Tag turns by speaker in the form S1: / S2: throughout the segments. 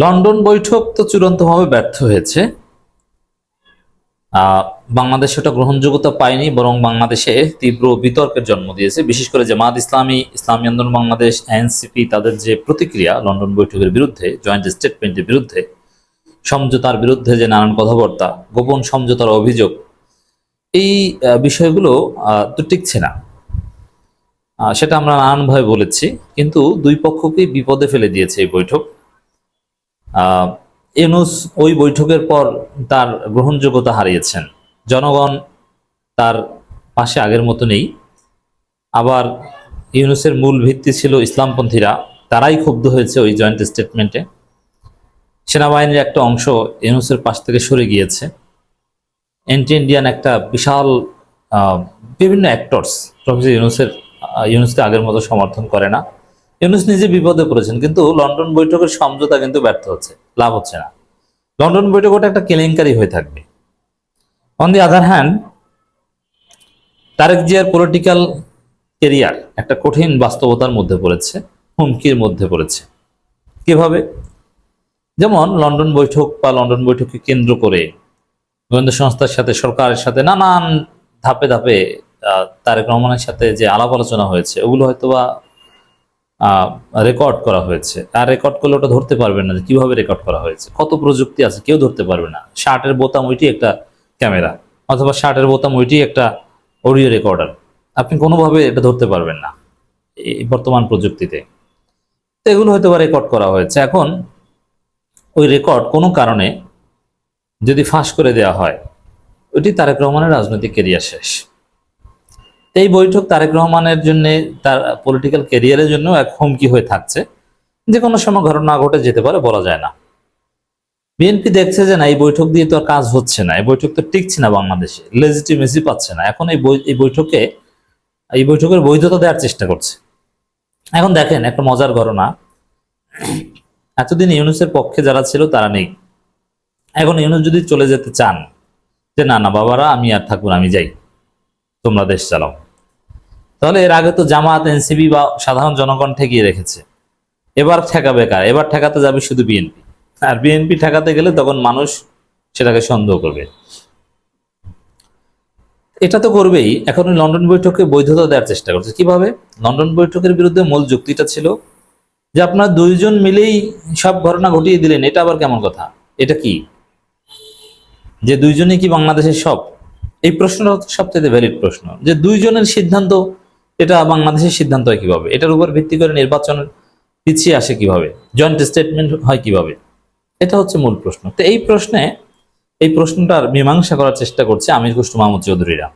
S1: London বৈঠক তো চূড়ান্তভাবে ব্যর্থ হয়েছে। বাংলাদেশ ওটা গ্রহণযোগ্যতা পায়নি, বরং বাংলাদেশে তীব্র বিতর্কের জন্ম দিয়েছে। বিশেষ করে জামাত ইসলামী ইসলামী আন্দোলন, বাংলাদেশ, এনসিপি তাদের যে প্রতিক্রিয়া লন্ডন বৈঠকের বিরুদ্ধে, জয়েন্ট স্টেটমেন্টের বিরুদ্ধে, সমঝোতার বিরুদ্ধে যে নানান কথাবার্তা, গোপন সমঝোতার অভিযোগ, এই বিষয়গুলো তো টিকছে না। সেটা আমরা নানানভাবে বলেছি, কিন্তু দুই পক্ষকেই বিপদে ফেলে দিয়েছে এই বৈঠক। ইউনুস ওই বৈঠকের পর তার গ্রহণযোগ্যতা হারিয়েছেন। জনগণ তার পাশে আগের মতো নেই। আবার ইউনুসের মূল ভিত্তি ছিল ইসলামপন্থীরা। তারাই ক্ষুব্ধ হয়েছে ওই জয়েন্ট স্টেটমেন্টে। সেনাবাহিনীর একটা অংশ ইউনুসের পাশ থেকে সরে গিয়েছে। এন্টি ইন্ডিয়ান একটা বিশাল বিভিন্ন অ্যাক্টরস প্রফেসর ইউনুসের ইউনুসকে আগের মতো সমর্থন করে না। ইউনুস নিজে বিপদে পড়েছেন, কিন্তু লন্ডন বৈঠকের সমঝোতা কিন্তু ব্যর্থ হচ্ছে, লাভ হচ্ছে না। লন্ডন বৈঠক ওটা একটা কেলেঙ্কারি হয়ে থাকবে। On the other hand Tarek জিয়ার পলিটিক্যাল কেরিয়ার একটা কঠিন বাস্তবতার মধ্যে পড়েছে, হুমকির মধ্যে পড়েছে। কীভাবে? যেমন লন্ডন বৈঠক বা লন্ডন বৈঠককে কেন্দ্র করে গোয়েন্দা সংস্থার সাথে, সরকারের সাথে নানান ধাপে ধাপে তারেক রহমানের সাথে যে আলাপ আলোচনা হয়েছে, ওগুলো হয়তোবা রেকর্ড করা হয়েছে। আর রেকর্ড করলে ওটা ধরতে পারবেন না যে কীভাবে রেকর্ড করা হয়েছে। কত প্রযুক্তি আছে কেউ ধরতে পারবে না। শার্টের বোতাম ওইটি একটা ক্যামেরা অথবা শার্টের বোতাম ওইটি একটা অডিও রেকর্ডার আপনি কোনোভাবে এটা ধরতে পারবেন না এই বর্তমান প্রযুক্তিতে। তো এগুলো হয়তো বা রেকর্ড করা হয়েছে। এখন ওই রেকর্ড কোনো কারণে যদি ফাঁস করে দেওয়া হয়, ওইটি তারেক রহমানের রাজনৈতিক কেরিয়ার শেষ। এই বৈঠক তারেক রহমানের জন্য, তার পলিটিক্যাল ক্যারিয়ারের জন্য এক হুমকি হয়ে থাকছে। যে কোনো সময় ঘটনা ঘটে যেতে পারে, বলা যায় না। বিএনপি দেখছে যে না, এই বৈঠক দিয়ে তো আর কাজ হচ্ছে না। এই বৈঠক তো টিকছে না বাংলাদেশে লেজিটিমেসি পাচ্ছে না। এখন এই এই বৈঠকে, এই বৈঠকের বৈধতা দেওয়ার চেষ্টা করছে। এখন দেখেন, একটা মজার ঘটনা। এতদিন ইউনুসের পক্ষে যারা ছিল, তারা নেই। এখন ইউনুস যদি চলে যেতে চান, যে না না, বাবারা, আমি আর থাকুন, আমি যাই। তোমরা দেশ চালাও। তাহলে এর আগে তো জামাত এনসিবি বা সাধারণ জনগণ ঠেকিয়ে রেখেছে। এবার ঠেকাবে কার এবার ঠেকাতে যাবে শুধু বিএনপি। আর বিএনপি ঠেকাতে গেলে তখন মানুষ সেটাকে সন্দেহ করবে। এটা তো করবেই। এখন লন্ডন বৈঠকে বৈধতা দেওয়ার চেষ্টা করছে। কীভাবে? লন্ডন বৈঠকের বিরুদ্ধে মূল যুক্তিটা ছিল যে আপনার দুইজন মিলেই সব ঘটনা ঘটিয়ে দিলেন, এটা আবার কেমন কথা? এটা কি? যে দুইজনই কি বাংলাদেশের সব? এই প্রশ্নটা হচ্ছে সবচেয়ে ভ্যালিড প্রশ্ন। যে দুইজনের সিদ্ধান্ত এটা বাংলাদেশের সিদ্ধান্ত হয় কীভাবে? এটার উপর ভিত্তি করে নির্বাচন পিছিয়ে আসে কীভাবে? জয়েন্ট স্টেটমেন্ট হয় কীভাবে? এটা হচ্ছে মূল প্রশ্ন। তো এই প্রশ্নে, এই প্রশ্নটার মীমাংসা করার চেষ্টা করছে আমির কুষ্টু মাহমুদ চৌধুরীরা।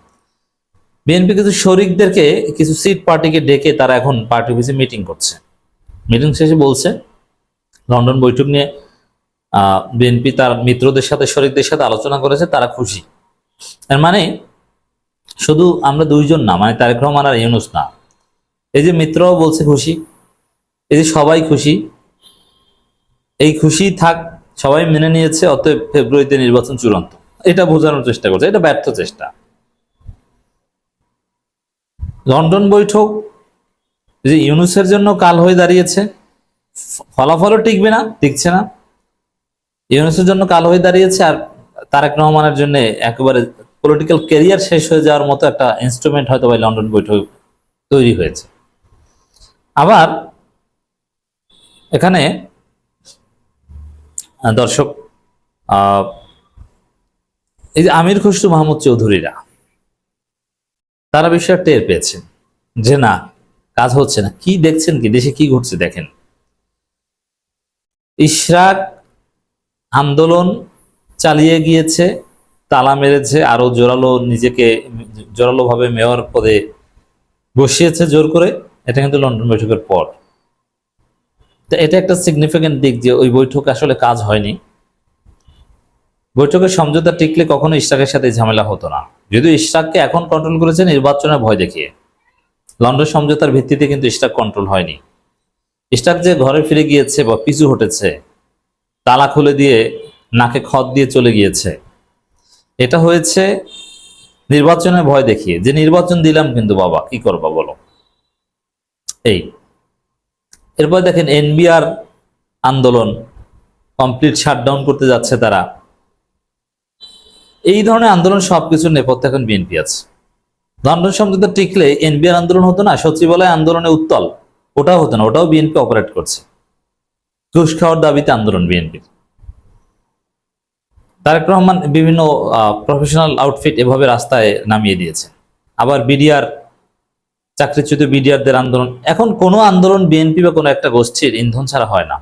S1: বিএনপি কিছু শরিকদেরকে কিছু সিট পার্টিকে ডেকে তারা এখন পার্টি অফিসে মিটিং করছে। মিটিং শেষে বলছে, লন্ডন বৈঠক নিয়ে বিএনপি তার মিত্রদের সাথে, শরিকদের সাথে আলোচনা করেছে, তারা খুশি। এর মানে শুধু আমরা দুইজন না মানে তারেক রহমান আর ইউনুস না। এই যে মিত্রও বলছে খুশি, এই যে সবাই খুশি, এই খুশি থাক, সবাই মেনে নিয়েছে, অতএব ফেব্রুয়ারিতে নির্বাচন চূড়ান্ত। এটা বোঝানোর চেষ্টা করছে, এটা ব্যর্থ চেষ্টা। লন্ডন বৈঠক, যে ইউনুসের জন্য কাল হয়ে দাঁড়িয়েছে, ফলাফলও টিকবে না, টিকছে না। ইউনুসের জন্য কাল হয়ে দাঁড়িয়েছে আর তারেক রহমানের জন্য একেবারে পলিটিক্যাল ক্যারিয়ার শেষ হয়ে যাওয়ার মতো একটা ইনস্ট্রুমেন্ট হয়তো বা লন্ডন বৈঠক তৈরি হয়েছে। আবার এখানে দর্শক এই যে আমির খুসরু মাহমুদ চৌধুরীরা, তারা বিষয়টা টের পেয়েছেন যে না, কাজ হচ্ছে না। কি দেখছেন কি? দেশে কি ঘটছে দেখেন। ইশরাক আন্দোলন চালিয়ে গিয়েছে তালা মেরেছে, আরও জোরালো নিজেকে জোরালো ভাবে মেয়র পদে বসিয়েছে জোর করে। এটা কিন্তু লন্ডন বৈঠকের পর। তো এটা একটা সিগনিফিকেন্ট দিক যে ওই বৈঠক আসলে কাজ হয়নি। বৈঠকের সমঝোতা টিকলে কখনো ইশরাকের সাথে ঝামেলা হতো না। যদিও ইশরাককে এখন কন্ট্রোল করেছে নির্বাচনের ভয় দেখিয়ে। লন্ডন সমঝোতার ভিত্তিতে কিন্তু ইশরাক কন্ট্রোল হয়নি। ইশরাক যে ঘরে ফিরে গিয়েছে বা পিছু হটেছে, তালা খুলে দিয়ে নাকে খত দিয়ে চলে গিয়েছে। এটা হয়েছে নির্বাচনের ভয় দেখিয়ে। যে নির্বাচন দিলাম কিন্তু বাবা, কি করবা বলো? এই। এরপর দেখেন এনবিআর আন্দোলন কমপ্লিট শাটডাউন করতে যাচ্ছে তারা। এই ধরনের আন্দোলন সবকিছুর নেপথ্যে এখন বিএনপি আছে। লন্ডন সমঝোতা টিকলে এনবিআর আন্দোলন হতো না, সচিবালয় আন্দোলনে উত্তল। ওটাও হতো না, ওটাও বিএনপি অপারেট করছে। ঘুষ খাওয়ার দাবিতে আন্দোলন বিএনপির। তারেক রহমান বিভিন্ন প্রফেশনাল আউটফিট এভাবে রাস্তায় নামিয়ে দিয়েছে। আবার বিডিআর, চাকরিচ্যুত বিডিআরদের আন্দোলন। এখন কোনো আন্দোলন বিএনপি বা কোনো একটা গোষ্ঠীর ইন্ধন ছাড়া হয় না।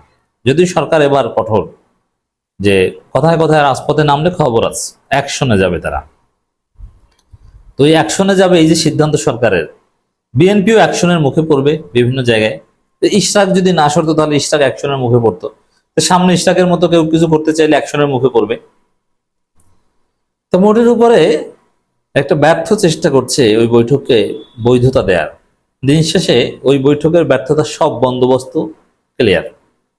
S1: যদি সরকার এবার কঠোর, যে কথায় কথায় রাজপথে নামলে খবর আছে, অ্যাকশনে যাবে তারা। তো এই অ্যাকশনে যাবে এই যে সিদ্ধান্ত সরকারের। বিএনপিও অ্যাকশনের মুখে পড়বে বিভিন্ন জায়গায়। ইশরাক যদি না সরতো তাহলে ইশরাক অ্যাকশনের মুখে পড়তো। সামনে ইশরাকের মতো কেউ কিছু করতে চাইলে অ্যাকশনের মুখে পড়বে। তো মোটের উপরে একটা ব্যর্থ চেষ্টা করছে ওই বৈঠককে বৈধতা দেওয়ার দিন শেষে ওই বৈঠকের ব্যর্থতা সব বন্দোবস্ত ক্লিয়ার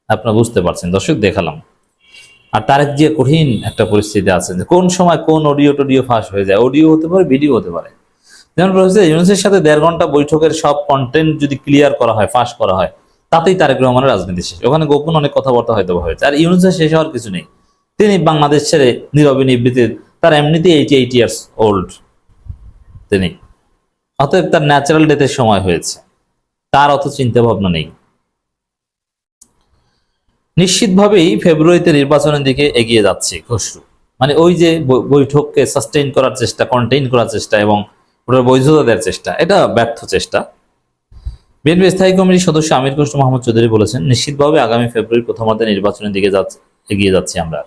S1: আপনারা বুঝতে পারছেন। দর্শক, দেখালাম। আর তারেক যে কঠিন একটা পরিস্থিতি আছে যে কোন সময় কোন অডিও টডিও ফাঁস হয়ে যায়। অডিও হতে পারে ভিডিও হতে পারে। যেমন প্রফেসর ইউনুসের সাথে দেড় ঘণ্টা বৈঠকের সব কন্টেন্ট যদি ক্লিয়ার করা হয়, ফাঁস করা হয়, তাতেই তারেক রহমানের রাজনীতি শেষ। ওখানে গোপন অনেক কথাবার্তা হয়তো হয়েছে। আর ইউনুসের শেষ হওয়ার কিছু নেই। তিনি বাংলাদেশ ছেড়ে নীরবে নিবৃত্তি তার এমনিতেই এইটি এইট ইয়ার্স ওল্ড তিনি। অতএব তার ন্যাচারাল ডেথের সময় হয়েছে। তার অত চিন্তা ভাবনা নেই। নিশ্চিতভাবেই ফেব্রুয়ারিতে নির্বাচনের দিকে এগিয়ে যাচ্ছে খসরু। মানে ওই যে বৈঠককে সাস্টেইন করার চেষ্টা কন্টেইন করার চেষ্টা এবং ওটার বৈধতা দেওয়ার চেষ্টা, এটা ব্যর্থ চেষ্টা। বিএনপি স্থায়ী কমিটির সদস্য আমির খসরু মোহাম্মদ চৌধুরী বলেছেন, নিশ্চিতভাবে আগামী ফেব্রুয়ারি প্রথমার্ধে নির্বাচনের দিকে যাচ্ছে এগিয়ে যাচ্ছি আমরা।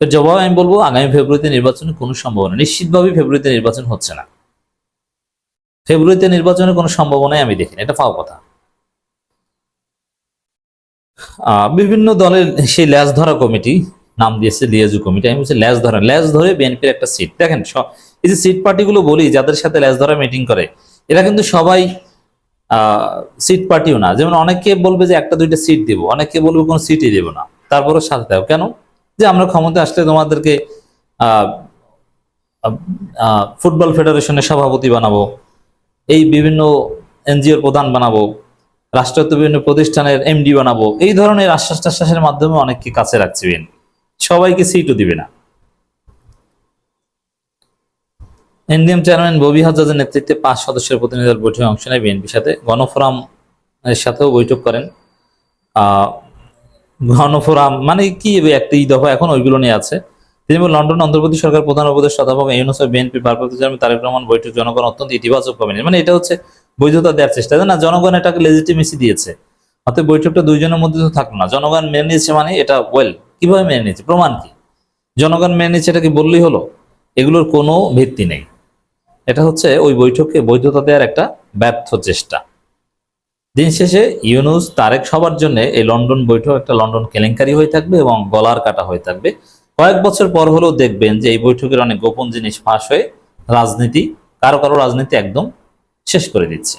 S1: এর জবাবে আমি বলব, আগামী ফেব্রুয়ারিতে নির্বাচনের কোনো সম্ভাবনা, নিশ্চিতভাবে ফেব্রুয়ারিতে নির্বাচন হচ্ছে না। ফেব্রুয়ারিতে নির্বাচনের কোনো সম্ভাবনাই আমি দেখি এটা পাওয়া কথা। বিভিন্ন দলের সেই ল্যাস ধরা কমিটি, নাম দিয়েছে লিয়াজু কমিটি, আমি বলছি ল্যাস ধরা ল্যাস ধরে বিএনপির একটা সিট। দেখেন এই যে সিট পার্টিগুলো বলি, যাদের সাথে ল্যাস ধরা মিটিং করে, এরা কিন্তু সবাই সিট পার্টিও না। যেমন অনেকে বলবে যে একটা, দুইটা সিট দিব অনেকে বলবে কোনো সিটই দেবো না। তারপরে সাথে থাকো। কেন? যে আমরা ক্ষমতা আসলে তোমাদেরকে ফুটবল ফেডারেশনের সভাপতি বানাবো, এই বিভিন্ন এনজিওর প্রধান বানাবো, রাষ্ট্রায়ত্ত বিভিন্ন প্রতিষ্ঠানের এমডি বানাবো, এই ধরনের আশ্বাস টাশ্বাসের মাধ্যমে অনেককে কাছে রাখছে সবাইকে সিটও দিবে না। এনডিএম চেয়ারম্যান ববি হাজাজের নেতৃত্বে পাঁচ সদস্যের প্রতিনিধিদল বৈঠকে অংশ নেয় বিএনপির সাথে। গণফোরাম এর সাথেও বৈঠক করেন। গণফোরাম মানে কি একটি দফা এখন ওইগুলো নিয়ে আছে। তিনি লন্ডন অন্তর্বর্তী সরকার প্রধান উপদেষ্টা অধ্যাপক ইউনুস বিএনপি ভারপ্রাপ্ত চেয়ারম্যান তারেক রহমান বৈঠক জনগণ অত্যন্ত ইতিবাচক নিলেন। মানে এটা হচ্ছে বৈধতা দেওয়ার চেষ্টা। না, জনগণ এটাকে লেজিটিমেসি দিয়েছে। অর্থাৎ বৈঠকটা দুইজনের মধ্যে তো থাকল না। জনগণ মেনে নিয়েছে মানে এটা ওয়েল কীভাবে মেনে নিয়েছে? প্রমাণ কি? জনগণ মেনে নিয়েছে এটা কি বললেই হলো? এগুলোর কোনো ভিত্তি নেই। এটা হচ্ছে ওই বৈঠককে বৈধতা দেওয়ার একটা ব্যর্থ চেষ্টা। দিন শেষে ইউনুস, তারেক সবার জন্য এই লন্ডন বৈঠক একটা লন্ডন কেলেঙ্কারি হয়ে থাকবে এবং গলার কাটা হয়ে থাকবে। কয়েক বছর পর হলেও দেখবেন যে এই বৈঠকের অনেক গোপন জিনিস ফাঁস হয়ে রাজনীতি, কারও কারও রাজনীতি একদম শেষ করে দিচ্ছে।